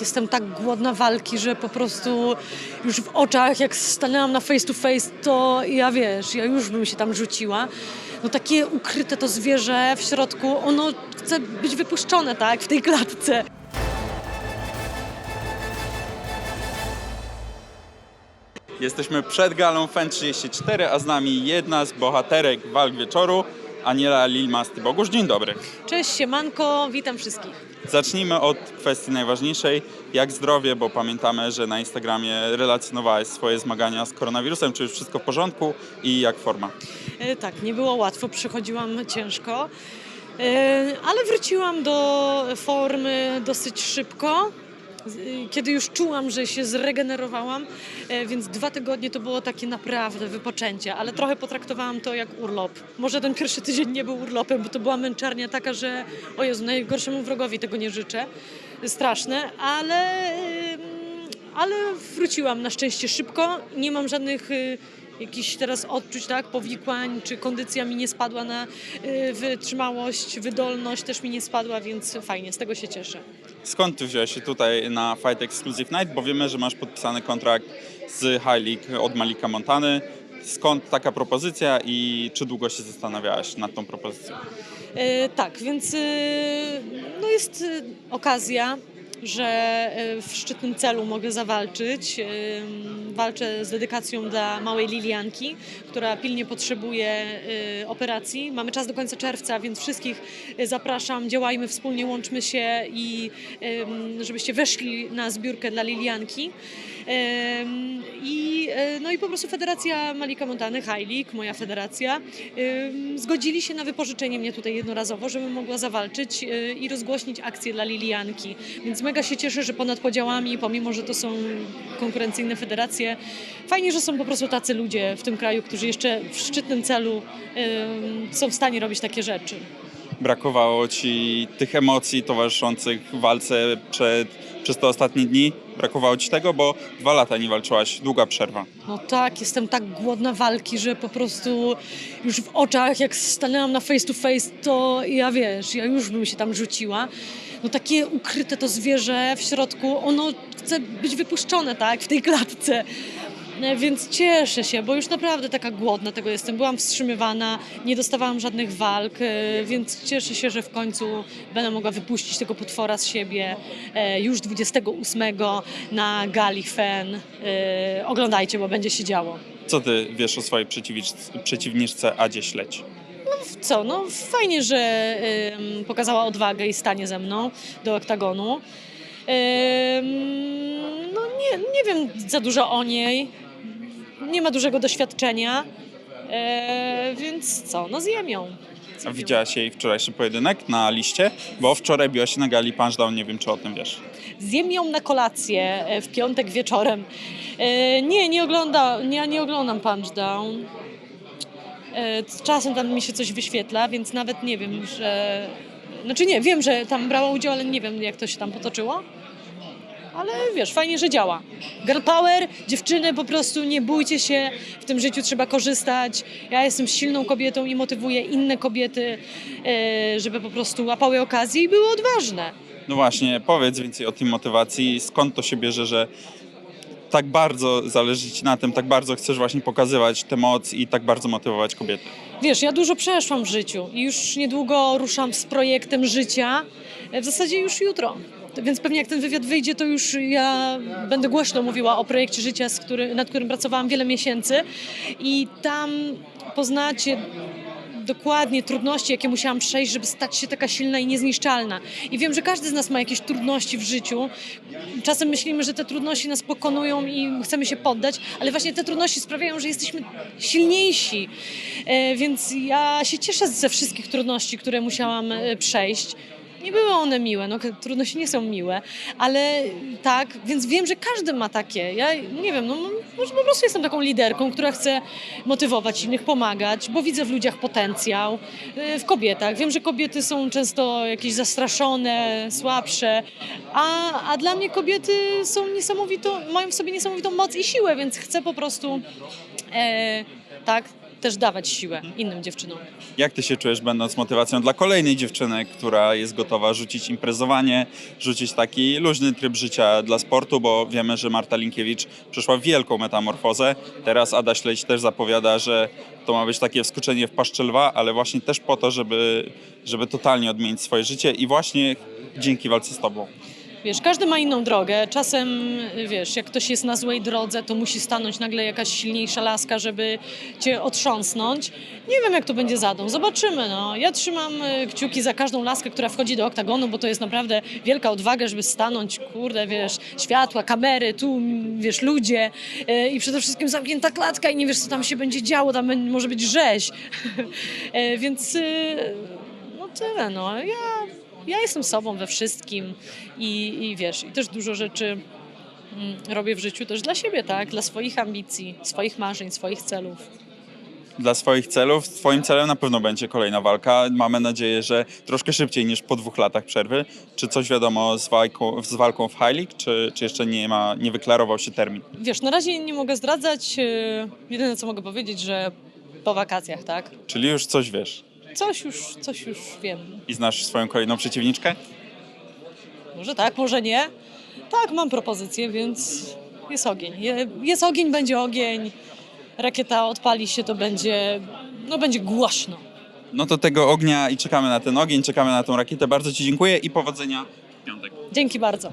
Jestem tak głodna walki, że po prostu już w oczach, jak stanęłam na face to face, to ja wiesz, ja już bym się tam rzuciła. No takie ukryte to zwierzę w środku, ono chce być wypuszczone, tak, w tej klatce. Jesteśmy przed galą FEN 34, a z nami jedna z bohaterek walk wieczoru, Aniela Lilma z Tybogusz. Dzień dobry. Cześć, siemanko, witam wszystkich. Zacznijmy od kwestii najważniejszej, jak zdrowie, bo pamiętamy, że na Instagramie relacjonowałaś swoje zmagania z koronawirusem. Czy już wszystko w porządku i jak forma? E, tak, nie było łatwo, przychodziłam ciężko, e, ale wróciłam do formy dosyć szybko. E, Kiedy już czułam, że się zregenerowałam, e, więc dwa tygodnie to było takie naprawdę wypoczęcie, ale trochę potraktowałam to jak urlop. Może ten pierwszy tydzień nie był urlopem, bo to była męczarnia taka, że o Jezu, najgorszemu wrogowi tego nie życzę. Straszne, ale em, ale wróciłam na szczęście szybko. Nie mam żadnych y, jakichś teraz odczuć, tak, powikłań, czy kondycja mi nie spadła na y, wytrzymałość, wydolność też mi nie spadła, więc fajnie, z tego się cieszę. Skąd ty wziąłeś się tutaj na Fight Exclusive Night? Bo wiemy, że masz podpisany kontrakt z High League od Malika Montany. Skąd taka propozycja i czy długo się zastanawiałaś nad tą propozycją? E, tak, więc y, no jest y, okazja, że y, w szczytnym celu mogę zawalczyć. Y, Walczę z dedykacją dla małej Lilianki, która pilnie potrzebuje y, operacji. Mamy czas do końca czerwca, więc wszystkich zapraszam, działajmy wspólnie, łączmy się i żebyście weszli na zbiórkę dla Lilianki. I, no i po prostu Federacja Malika Montany, League, moja federacja, zgodzili się na wypożyczenie mnie tutaj jednorazowo, żebym mogła zawalczyć i rozgłośnić akcję dla Lilianki. Więc mega się cieszę, że ponad podziałami, pomimo, że to są konkurencyjne federacje, fajnie, że są po prostu tacy ludzie w tym kraju, którzy jeszcze w szczytnym celu ym, są w stanie robić takie rzeczy. Brakowało ci tych emocji towarzyszących walce przed, przez te ostatnie dni? Brakowało ci tego, bo dwa lata nie walczyłaś, długa przerwa. No tak, jestem tak głodna walki, że po prostu już w oczach, jak stanęłam na face to face, to ja wiesz, ja już bym się tam rzuciła. No takie ukryte to zwierzę w środku, ono chce być wypuszczone, tak, w tej klatce. E, Więc cieszę się, bo już naprawdę taka głodna tego jestem. Byłam wstrzymywana, nie dostawałam żadnych walk, e, więc cieszę się, że w końcu będę mogła wypuścić tego potwora z siebie e, już 28 na Gali Fen. E, Oglądajcie, bo będzie się działo. Co ty wiesz o swojej przeciwniczce, Adzie Śledź? Co, no fajnie, że pokazała odwagę i stanie ze mną do oktagonu. No nie, nie wiem za dużo o niej, nie ma dużego doświadczenia, e, więc co, no zjem ją. A widziałaś jej wczorajszy pojedynek na liście? Bo wczoraj biła się na gali Punchdown, nie wiem czy o tym wiesz. Zjem ją na kolację e, w piątek wieczorem. E, Nie, nie ogląda, ja nie oglądam Punchdown. E, Czasem tam mi się coś wyświetla, więc nawet nie wiem, że... Znaczy nie, wiem, że tam brała udział, ale nie wiem, jak to się tam potoczyło. Ale wiesz, fajnie, że działa. Girl power, dziewczyny, po prostu nie bójcie się, w tym życiu trzeba korzystać. Ja jestem silną kobietą i motywuję inne kobiety, e, żeby po prostu łapały okazję i były odważne. No właśnie, powiedz więcej o tej motywacji, skąd to się bierze, że tak bardzo zależy ci na tym, tak bardzo chcesz właśnie pokazywać tę moc i tak bardzo motywować kobiety. Wiesz, ja dużo przeszłam w życiu i już niedługo ruszam z projektem życia, e, w zasadzie już jutro. Więc pewnie jak ten wywiad wyjdzie, to już ja będę głośno mówiła o projekcie życia, który, nad którym pracowałam wiele miesięcy i tam poznacie dokładnie trudności, jakie musiałam przejść, żeby stać się taka silna i niezniszczalna. I wiem, że każdy z nas ma jakieś trudności w życiu. Czasem myślimy, że te trudności nas pokonują i chcemy się poddać, ale właśnie te trudności sprawiają, że jesteśmy silniejsi. E, Więc ja się cieszę ze wszystkich trudności, które musiałam e, przejść. Nie były one miłe, no trudności nie są miłe, ale tak, więc wiem, że każdy ma takie. Ja nie wiem, no może po prostu jestem taką liderką, która chce motywować innych, pomagać, bo widzę w ludziach potencjał, y, w kobietach. Wiem, że kobiety są często jakieś zastraszone, słabsze, a, a dla mnie kobiety są niesamowitą, mają w sobie niesamowitą moc i siłę, więc chcę po prostu e, tak też dawać siłę innym dziewczynom. Jak ty się czujesz, będąc motywacją dla kolejnej dziewczyny, która jest gotowa rzucić imprezowanie, rzucić taki luźny tryb życia dla sportu, bo wiemy, że Marta Linkiewicz przeszła wielką metamorfozę. Teraz Ada Śledź też zapowiada, że to ma być takie wskoczenie w paszczę lwa, ale właśnie też po to, żeby, żeby totalnie odmienić swoje życie i właśnie dzięki walce z tobą. Wiesz, każdy ma inną drogę. Czasem, wiesz, jak ktoś jest na złej drodze, to musi stanąć nagle jakaś silniejsza laska, żeby cię otrząsnąć. Nie wiem, jak to będzie zadą. Zobaczymy. No. Ja trzymam y, kciuki za każdą laskę, która wchodzi do oktagonu, bo to jest naprawdę wielka odwaga, żeby stanąć, kurde, wiesz, światła, kamery, tu, wiesz, ludzie y, i przede wszystkim zamknięta klatka i nie wiesz, co tam się będzie działo, tam może być rzeź. E, Więc, y, no tyle, no. Ja ja jestem sobą we wszystkim i, i wiesz, i też dużo rzeczy mm, robię w życiu też dla siebie, tak? Dla swoich ambicji, swoich marzeń, swoich celów. Dla swoich celów, twoim celem na pewno będzie kolejna walka. Mamy nadzieję, że troszkę szybciej niż po dwóch latach przerwy. Czy coś wiadomo z walką, z walką w High League, czy, czy jeszcze nie ma, nie wyklarował się termin? Wiesz, na razie nie mogę zdradzać. yy, Jedyne, co mogę powiedzieć, że po wakacjach, tak? Czyli już coś wiesz. Coś już, coś już wiem. I znasz swoją kolejną przeciwniczkę? Może tak, może nie. Tak, mam propozycję, więc jest ogień. Je- Jest ogień, będzie ogień. Rakieta odpali się, to będzie, no będzie głośno. No to tego ognia i czekamy na ten ogień, czekamy na tą rakietę. Bardzo Ci dziękuję i powodzenia w piątek. Dzięki bardzo.